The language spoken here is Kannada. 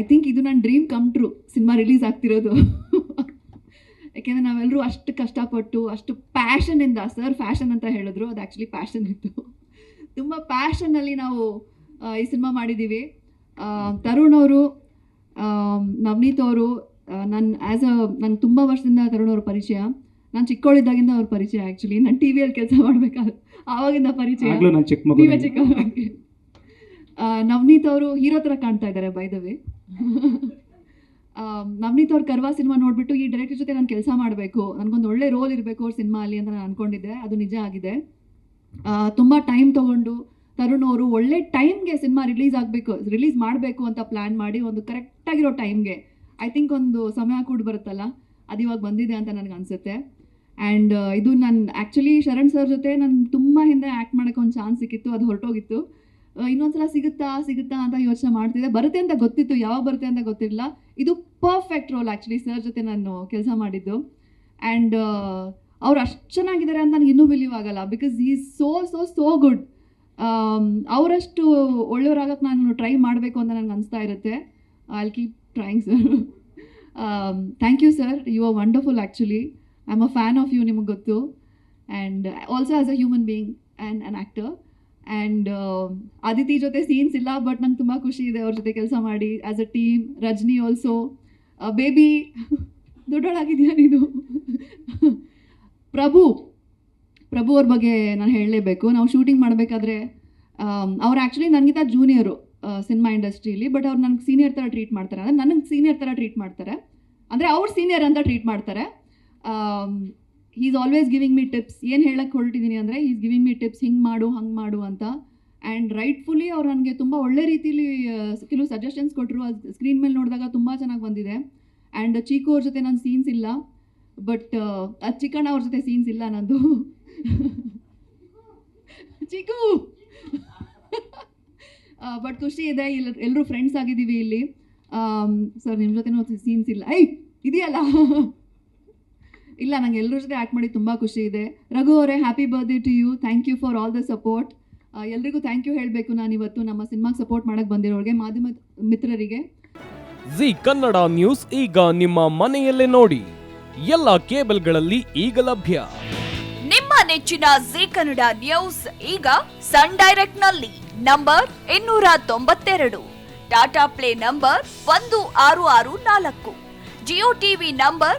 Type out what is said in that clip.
ಐ ಥಿಂಕ್ ಇದು ನನ್ನ dream come true cinema release ಆಗ್ತಿರೋದು. ಯಾಕೆಂದರೆ ನಾವೆಲ್ಲರೂ ಅಷ್ಟು ಕಷ್ಟಪಟ್ಟು ಅಷ್ಟು ಪ್ಯಾಷನಿಂದ ಸರ್ ಫ್ಯಾಷನ್ ಅಂತ ಹೇಳಿದ್ರು. ಅದು ಆ್ಯಕ್ಚುಲಿ ಪ್ಯಾಷನ್ ಇತ್ತು. ತುಂಬ ಪ್ಯಾಷನ್ನಲ್ಲಿ ನಾವು ಈ ಸಿನಿಮಾ ಮಾಡಿದ್ದೀವಿ ತರುಣ್ ಅವರು ನವನೀತ್ ಅವರು ನನ್ನ ಆ್ಯಸ್ ಅ ನಂಗೆ ತುಂಬ ವರ್ಷದಿಂದ ತರುಣ್ ಅವ್ರ ಪರಿಚಯ. ನಾನು ಚಿಕ್ಕವಳಿದ್ದಾಗಿಂದ ಅವ್ರ ಪರಿಚಯ ಆ್ಯಕ್ಚುಲಿ ನಾನು ಟಿ ವಿಯಲ್ಲಿ ಕೆಲಸ ಮಾಡಬೇಕಾದ್ರೆ ಆವಾಗಿಂದ ಪರಿಚಯ. ಚಿಕ್ಕ ನೀವೇ ನವನೀತ್ ಅವರು ಹೀರೋ ಥರ ಕಾಣ್ತಾ ಇದ್ದಾರೆ ಬೈದವೆ ನವನೀತ್ ಅವ್ರ ಕರ್ವಾ ಸಿನಿಮಾ ನೋಡ್ಬಿಟ್ಟು ಈ ಡೈರೆಕ್ಟರ್ ಜೊತೆ ನಾನು ಕೆಲಸ ಮಾಡಬೇಕು. ನನಗೊಂದು ಒಳ್ಳೆ ರೋಲ್ ಇರಬೇಕು ಅವ್ರ ಸಿನಿಮಾ ಅಲ್ಲಿ ಅಂತ ನಾನು ಅನ್ಕೊಂಡಿದ್ದೆ. ಅದು ನಿಜ ಆಗಿದೆ. ತುಂಬ ಟೈಮ್ ತಗೊಂಡು ತರುಣ್ ಅವರು ಒಳ್ಳೆ ಟೈಮ್ಗೆ ಸಿನಿಮಾ ರಿಲೀಸ್ ಆಗಬೇಕು ರಿಲೀಸ್ ಮಾಡಬೇಕು ಅಂತ ಪ್ಲ್ಯಾನ್ ಮಾಡಿ ಒಂದು ಕರೆಕ್ಟಾಗಿರೋ ಟೈಮ್ಗೆ ಐ ಥಿಂಕ್ ಒಂದು ಸಮಯ ಕೂಡ ಬರುತ್ತಲ್ಲ, ಅದು ಇವಾಗ ಬಂದಿದೆ ಅಂತ ನನಗೆ ಅನಿಸುತ್ತೆ. ಆ್ಯಂಡ್ ಇದು ನಾನು ಆ್ಯಕ್ಚುಲಿ ಶರಣ್ ಸರ್ ಜೊತೆ ನಾನು ತುಂಬ ಹಿಂದೆ ಆ್ಯಕ್ಟ್ ಮಾಡೋಕ್ಕೆ ಒಂದು ಚಾನ್ಸ್ ಸಿಕ್ಕಿತ್ತು, ಅದು ಹೊರಟೋಗಿತ್ತು. ಇನ್ನೊಂದ್ಸಲ ಸಿಗುತ್ತಾ ಸಿಗುತ್ತಾ ಅಂತ ಯೋಚನೆ ಮಾಡ್ತಿದ್ದೆ. ಬರುತ್ತೆ ಅಂತ ಗೊತ್ತಿತ್ತು. ಯಾವಾಗ ಬರುತ್ತೆ ಅಂತ ಗೊತ್ತಿರಲಿಲ್ಲ. ಇದು ಪರ್ಫೆಕ್ಟ್ ರೋಲ್ ಆ್ಯಕ್ಚುಲಿ ಸರ್ ಜೊತೆ ನಾನು ಕೆಲಸ ಮಾಡಿದ್ದು. ಆ್ಯಂಡ್ ಅವ್ರು ಅಷ್ಟು ಚೆನ್ನಾಗಿದ್ದಾರೆ ಅಂತ ನನಗೆ ಇನ್ನೂ ಬಿಲೀವ್ ಆಗಲ್ಲ ಬಿಕಾಸ್ ಈ ಸೋ ಸೋ ಸೋ ಗುಡ್ ಅವರಷ್ಟು ಒಳ್ಳೆಯವರಾಗಕ್ಕೆ ನಾನು ಟ್ರೈ ಮಾಡಬೇಕು ಅಂತ ನನಗೆ ಅನಿಸ್ತಾ ಇರುತ್ತೆ. I keep trying sir thank you sir you are wonderful actually I am a fan of you ನಿಮಗೆ ಗೊತ್ತು. And also as a human being and an actor and Aditi ಜೊತೆ ಸೀನ್ಸ್ ಇಲ್ಲ ಬಟ್ ನಂಗೆ ತುಂಬ ಖುಷಿ ಇದೆ ಅವ್ರ ಜೊತೆ ಕೆಲಸ ಮಾಡಿ. As a team Rajani also baby ದೊಡ್ಡೋಳಾಗಿದೆಯಾ ನೀನು? ಪ್ರಭು ಪ್ರಭು ಅವ್ರ ಬಗ್ಗೆ ನಾನು ಹೇಳಲೇಬೇಕು. ನಾವು ಶೂಟಿಂಗ್ ಮಾಡಬೇಕಾದ್ರೆ ಅವ್ರು ಆ್ಯಕ್ಚುಲಿ ನನಗಿಂತ ಜೂನಿಯರು ಸಿನಿಮಾ ಇಂಡಸ್ಟ್ರೀಲಿ ಬಟ್ ಅವ್ರು ನನಗೆ ಸೀನಿಯರ್ ಥರ ಟ್ರೀಟ್ ಮಾಡ್ತಾರೆ. ಅಂದರೆ ನನಗೆ ಸೀನಿಯರ್ ಥರ ಟ್ರೀಟ್ ಮಾಡ್ತಾರೆ. ಅಂದರೆ ಅವ್ರು ಸೀನಿಯರ್ ಅಂತ ಟ್ರೀಟ್ ಮಾಡ್ತಾರೆ. He is always giving me tips ಏನು ಹೇಳಕ್ಕೆ ಹೊರಟಿದ್ದೀನಿ ಅಂದರೆ ಈಸ್ ಗಿವಿಂಗ್ ಮೀ ಟಿಪ್ಸ್ ಹಿಂಗೆ ಮಾಡು, ಹಂಗೆ ಮಾಡು ಅಂತ. ಆ್ಯಂಡ್ ರೈಟ್ಫುಲಿ ಅವ್ರು ನನಗೆ ತುಂಬ ಒಳ್ಳೆ ರೀತಿಲಿ ಕೆಲವು ಸಜೆಷನ್ಸ್ ಕೊಟ್ಟರು ಅದು ಸ್ಕ್ರೀನ್ ಮೇಲೆ ನೋಡಿದಾಗ ತುಂಬ ಚೆನ್ನಾಗಿ ಬಂದಿದೆ. ಆ್ಯಂಡ್ ಚೀಕು ಅವ್ರ ಜೊತೆ ನನ್ನ ಸೀನ್ಸ್ ಇಲ್ಲ. ಬಟ್ ಅದು ಚಿಕ್ಕಣ್ಣ ಅವ್ರ ಜೊತೆ ಸೀನ್ಸ್ ಇಲ್ಲ ನಂದು. ಚಿಕ್ಕು ಬಟ್ ಖುಷಿ ಇದೆ. ಇಲ್ಲ ಎಲ್ಲರೂ ಫ್ರೆಂಡ್ಸ್ ಆಗಿದ್ದೀವಿ ಇಲ್ಲಿ. ಸರ್ ನಿಮ್ಮ ಜೊತೆನೂ ಸೀನ್ಸ್ ಇಲ್ಲ. ಐ ಇದೆಯಲ್ಲ? ಇಲ್ಲ ನಂಗೆ ಎಲ್ಲರ ಜೊತೆ ಆ್ಯಕ್ಟ್ ಮಾಡಿ ತುಂಬ ಖುಷಿ ಇದೆ. ರಘು ಅವರೇ happy birthday to you thank you for all the support ಎಲ್ರಿಗೂ ಥ್ಯಾಂಕ್ ಯು ಹೇಳಬೇಕು ನಾನು ಇವತ್ತು ನಮ್ಮ ಸಿನಿಮಾಗೆ ಸಪೋರ್ಟ್ ಮಾಡಕ್ಕೆ ಬಂದಿರೋರಿಗೆ ಮಾಧ್ಯಮ ಮಿತ್ರರಿಗೆ. ಜಿ ಕನ್ನಡ ನ್ಯೂಸ್ ಈಗ ನಿಮ್ಮ ಮನೆಯಲ್ಲೇ ನೋಡಿ. ಎಲ್ಲ ಕೇಬಲ್ಗಳಲ್ಲಿ ಈಗ ಲಭ್ಯ. ನಿಮ್ಮ ನೆಚ್ಚಿನ ಜಿ ಕನ್ನಡ ನ್ಯೂಸ್ ಈಗ ಸನ್ ಡೈರೆಕ್ಟ್ನಲ್ಲಿ ನಂಬರ್ ಇನ್ನೂರ ತೊಂಬತ್ತೆರಡು. ಟಾಟಾ ಪ್ಲೇ ನಂಬರ್ ಒಂದು ಆರು ಆರು ನಾಲ್ಕು. Jio TV number